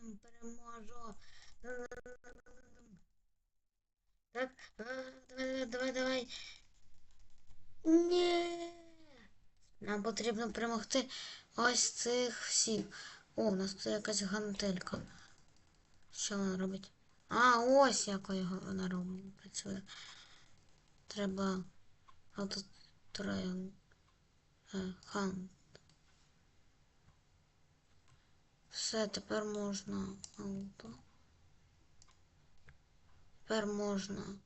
переможу. Так, давай, давай, давай. Ні. Нам потрібно перемогти ось цих всіх. О, у нас тут якась гантелька. Що вона робить? А, ось якою вона робить. Працює. Треба. А тут троян. Е, хан. Все, тепер можна. Тепер можна.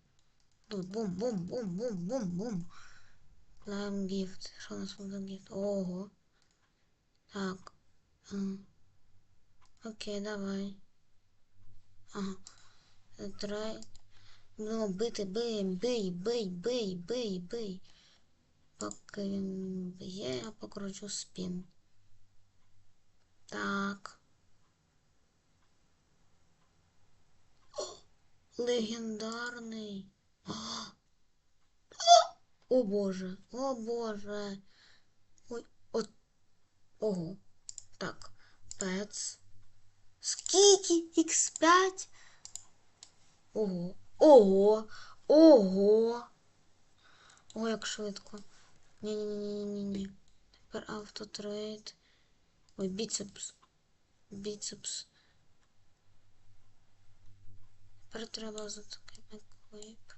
Бум-бум-бум-бум-бум-бум. Лайм гіфт. Що у нас буде гіфт? Ого. Так. Окей, давай. Ага. Трай. Ну, бити, бий, бий, бий, бий, бий, бий. Поки він б'є, я покручу спін. Так. Легендарний. О, о боже, о боже. Ой, от. Ого. Так. Пец. Скільки? Х5? Ого. Ого. Ого. Ой, як швидко. Ні-ні-ні-ні-ні. Тепер автотрейд. Ой, біцепс. Біцепс. Тепер треба за такий еквіп.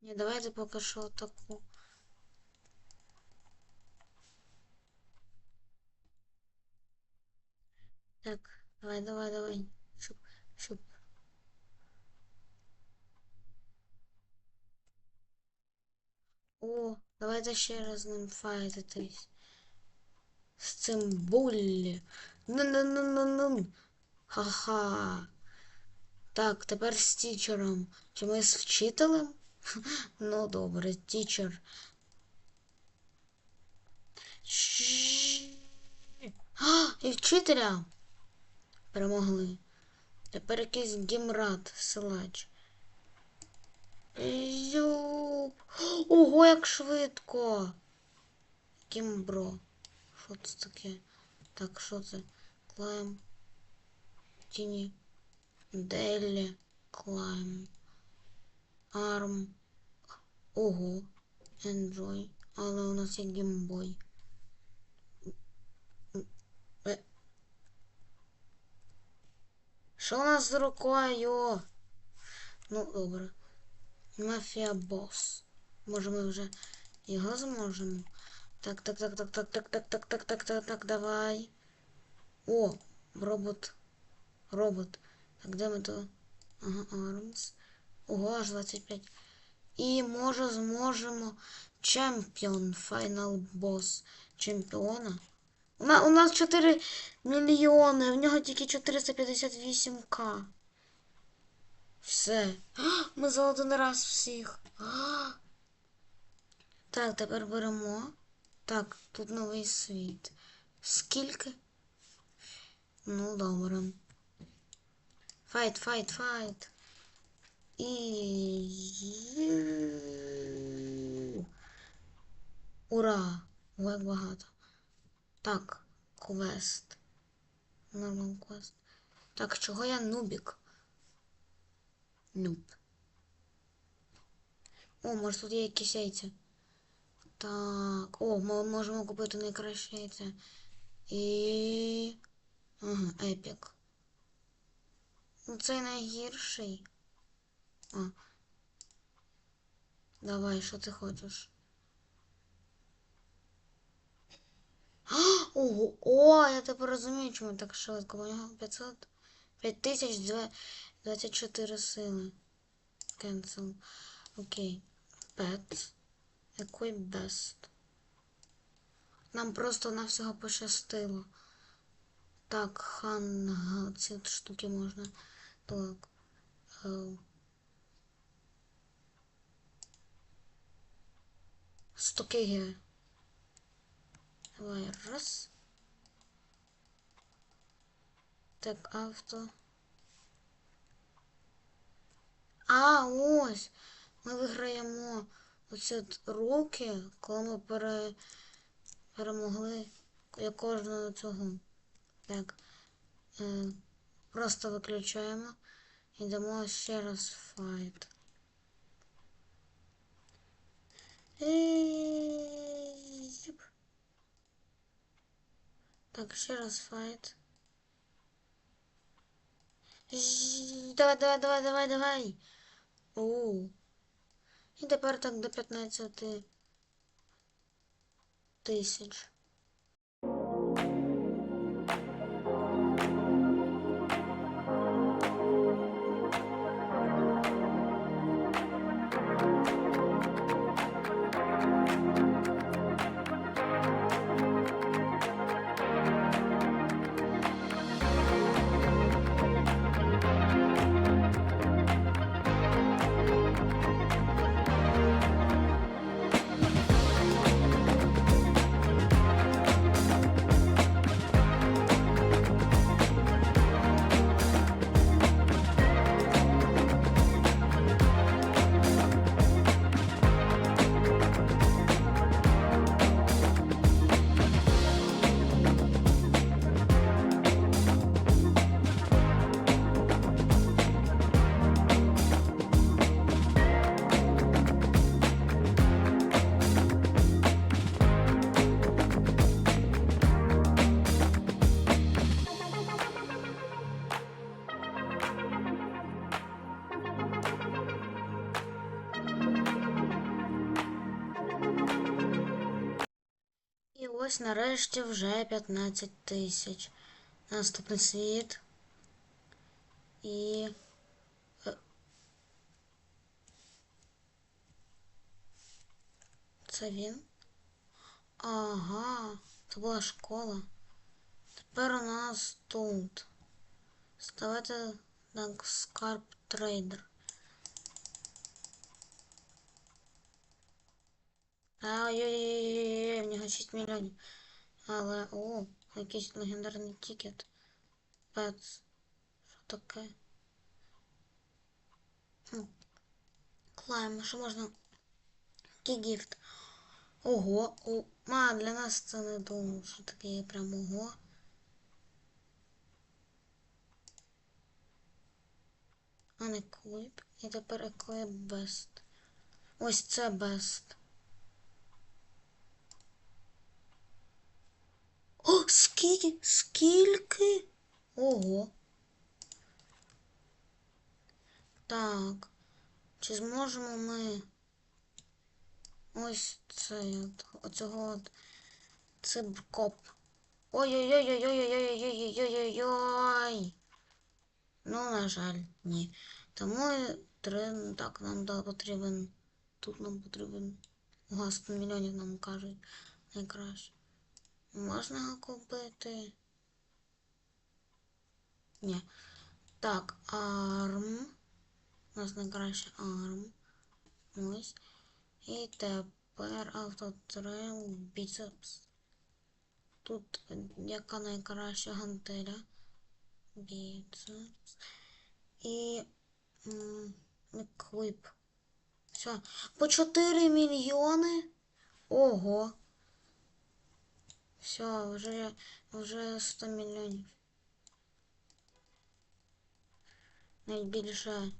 Ні, давайте поки що таку. Так, давай, давай, давай. Шуп, шуп. О, давайте ще раз ним файтитись. З цим буллі. Ха-ха. Так, тепер з тічером. Чи ми з вчителем? Ну, добре, тічер. А, і вчителя перемогли. Тепер якийсь гімрад, силач. Юп. Ого, як швидко. Кімбро. Що таке? Так, що це? Клайм. Тіні. Делі. Клайм. Арм. Ого. Enjoy. Але у нас є геймбой. Що у нас з рукою? Ну, добре. Мафія бос. Може ми вже його зможемо? Так, так, так, так, так, так, так, так, так, так, так, так, давай. О, робот. Робот. Так, де ми то? Ага, армс. Ого, аж 25. І може зможемо чемпіон, файнал бос чемпіона. У, на, у нас 4 мільйони, в нього тільки 458к. Все. Ми за один раз всіх. Так, тепер беремо. Так, тут новий світ. Скільки? Ну, добре. Файт, файт, файт. І... Ура! Ой, багато. Так, квест. Нормал квест. Так, чого я нубік? Нуб. О, може тут є якісь яйця. Так. О, ми можемо купити найкраще яйця. І... Ага, епік. Ну, цей найгірший. А. Давай, що ти хочеш? Ого, о, я тепер розумію, чому так швидко. У нього 500... 5024 сили. Cancel. Окей. Pets. Який best. Нам просто на всього пощастило. Так, хан, ці штуки можна. Так. Е, Стокиги. Давай, раз. Так, авто. А, ось. Ми виграємо оці от руки, коли ми пере... перемогли я кожного цього. Так. Е, просто виключаємо. І дамо ще раз файт. Ей-й-й. Так, ще раз файт. Давай, давай, давай, давай, давай. Оу. І тепер так до 15 тисяч. Ось нарешті вже 15 тисяч. Наступний світ. І. е, Це він? Ага, це була школа. Тепер у нас тут. Ставайте так скарб трейдер. Ай-яй-яй-яй, в нього 6 мільйонів. Але, о, якийсь легендарний тікет. Пец. Що таке? Клайм, що можна? Який гіфт? Ого, о, а, для нас це не думав, що таке прям ого. А не клип. І тепер еклип бест. Ось це бест. О, скільки? Скільки? Ого. Так. Чи зможемо ми ось от, оцього от цибкоп. Ой-ой-ой-ой-ой-ой-ой-ой-ой-ой-ой-ой. Ну, на жаль, ні. Тому три, так, нам да, потрібен. Тут нам потрібен. 100 мільйонів нам кажуть найкраще. Можна купити? Ні. Так, арм. У нас найкраще арм. Ось. І тепер автотрейл біцепс. Тут яка найкраща гантеля. Біцепс. І клип. Все. По 4 мільйони. Ого. Все, вже, вже 100 мільйонів. Навіть більше.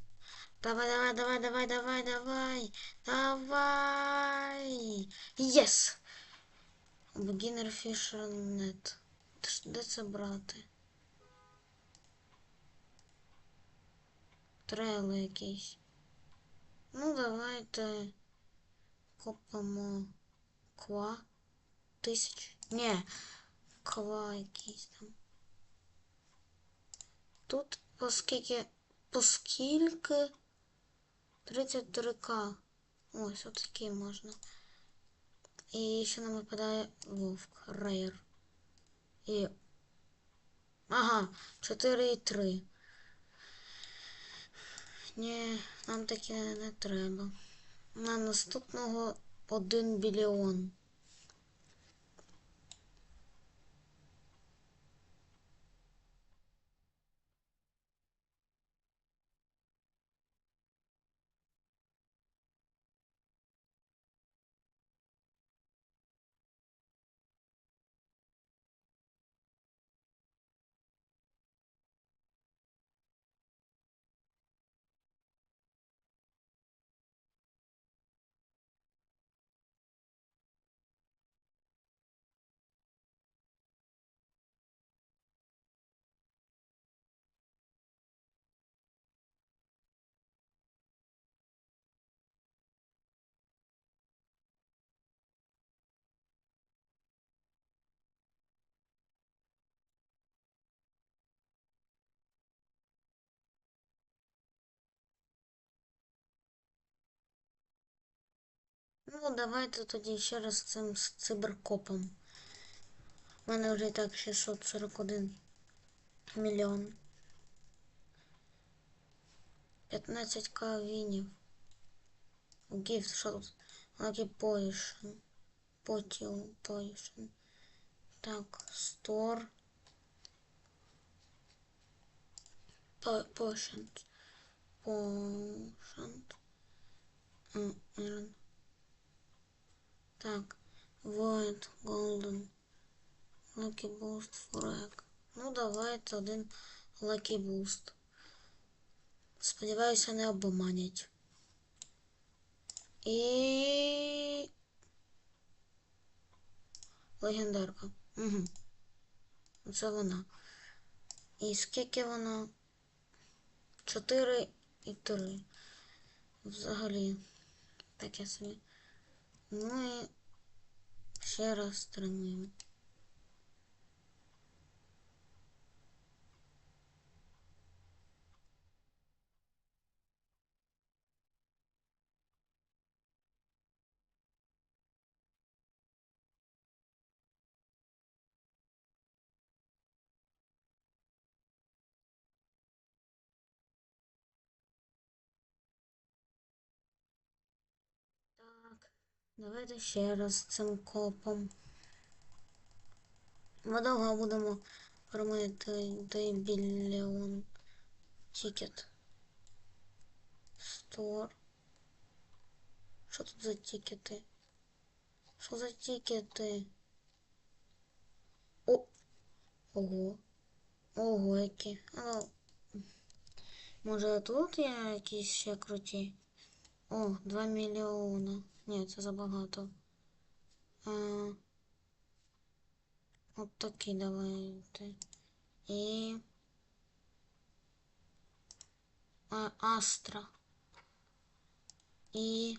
Давай, давай, давай, давай, давай, давай. Давай. Єс! Beginner Fisher Net. Ти ж де це брати? Трейл якийсь. Ну, давайте копаємо ква. Тисяч. Ні, ква там. Тут оскільки, поскільки 33к. Ось отакий можна. І ще нам випадає вовк. Рейр. І. Ага, 4,3. Ні, нам таке не треба. На наступного 1 біліон. Ну, давайте тоді ще раз цим з циберкопом. У мене вже і так 641 мільйон. 15 кавінів. Гіфт, що тут? Lucky Potion. Potion. Potion. Так, Store. Po- Potions. Potions. М, Iron. Так, Void Golden. Lucky Boost for Egg. Ну, давайте один Lucky Boost. Сподіваюся, не обманять. І... Легендарка. Угу. Це вона. І скільки вона? 4 і 3. Взагалі. Таке собі. Ну і ще раз тренуємо. Давайте ще раз цим копом. Ми довго будемо формити той біліон тікет. Стор. Що тут за тікети? Що за тікети? О! Ого. Ого, які. Ну, може тут є якісь ще круті? О, 2 мільйона. Ні, це забагато. А, от такі давайте. І. А, Астра. І.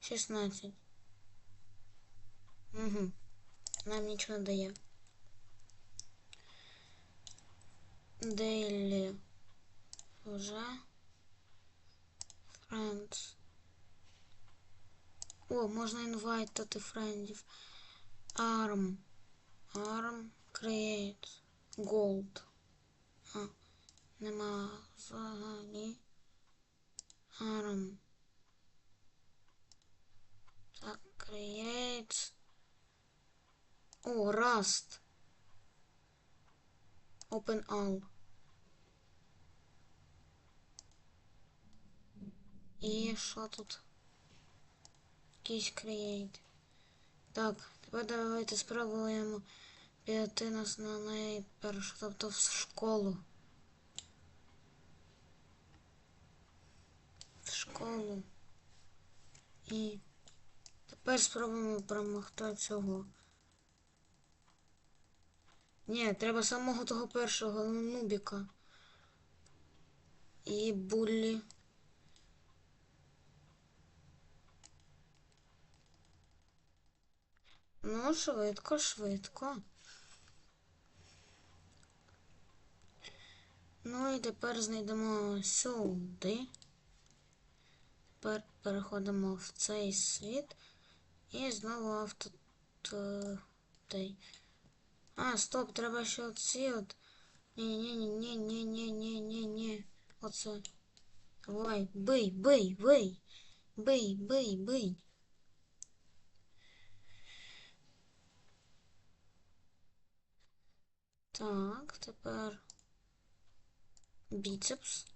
16. Угу. Нам нічого не дає. Дейлі. Вже. Friends. О, можна інвайтати френдів. Arm. Arm create. Gold. А, нема взагалі. Arm. Так, create. О, Rust. Open all. І що тут? Якийсь create. Так, тепер давайте спробуємо піти нас на неї першу, тобто в школу. В школу. І тепер спробуємо перемогти цього. Ні, треба самого того першого нубіка. І буллі. Ну, швидко, швидко. Ну і тепер знайдемо сюди. Тепер переходимо в цей світ. І знову авто. А, стоп, треба ще оці от. Ні-ні-ні-ні-ні-ні-ні-ні. Оце. Давай, бий, бий, бий. Бий, бий, бий. Так, тепер біцепс.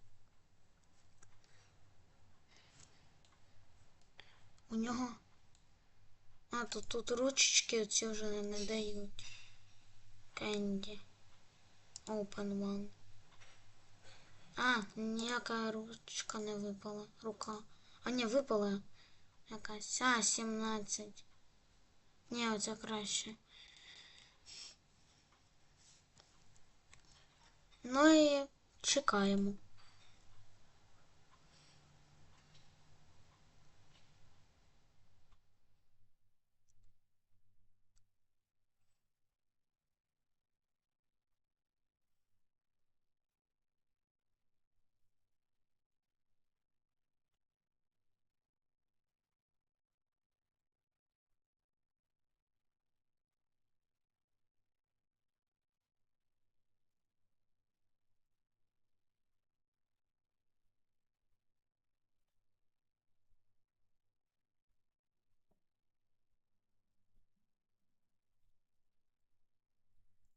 У нього. А, тут тут ручечки оці вже не, не дають. Кенді. Open one. А, ніяка ручка не випала. Рука. А, не, випала. Якась. А, 17. Ні, оця краще. Ну і чекаємо.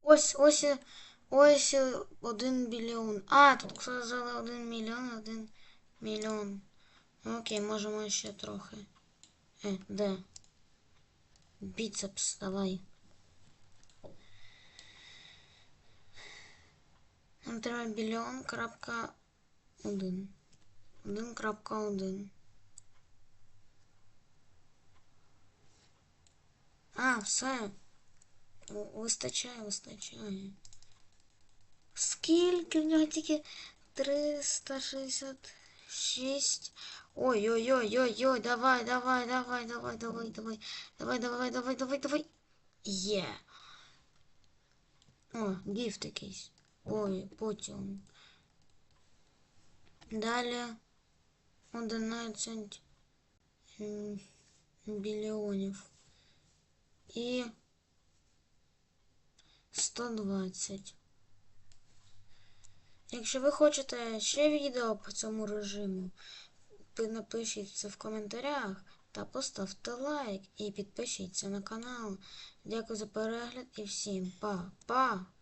Ось, ось, е, ось е, один біліон. А, тут сказали один мільйон, один мільйон. Окей, можемо ще трохи. Е, де? Біцепс, давай. Нам треба біліон крапка один. Один крапка один. А, все. О, Вистачає, вистачає. Скільки в нього тільки 366. Ой-ой-ой-ой-ой, давай, давай, давай, давай, давай, давай. Давай, давай, давай, давай, давай. Є. О, гіфт якийсь. Ой, потім. Далі 11 м, біліонів. І 120. Якщо ви хочете ще відео по цьому режиму, напишіть це в коментарях та поставте лайк і підпишіться на канал. Дякую за перегляд і всім па-па!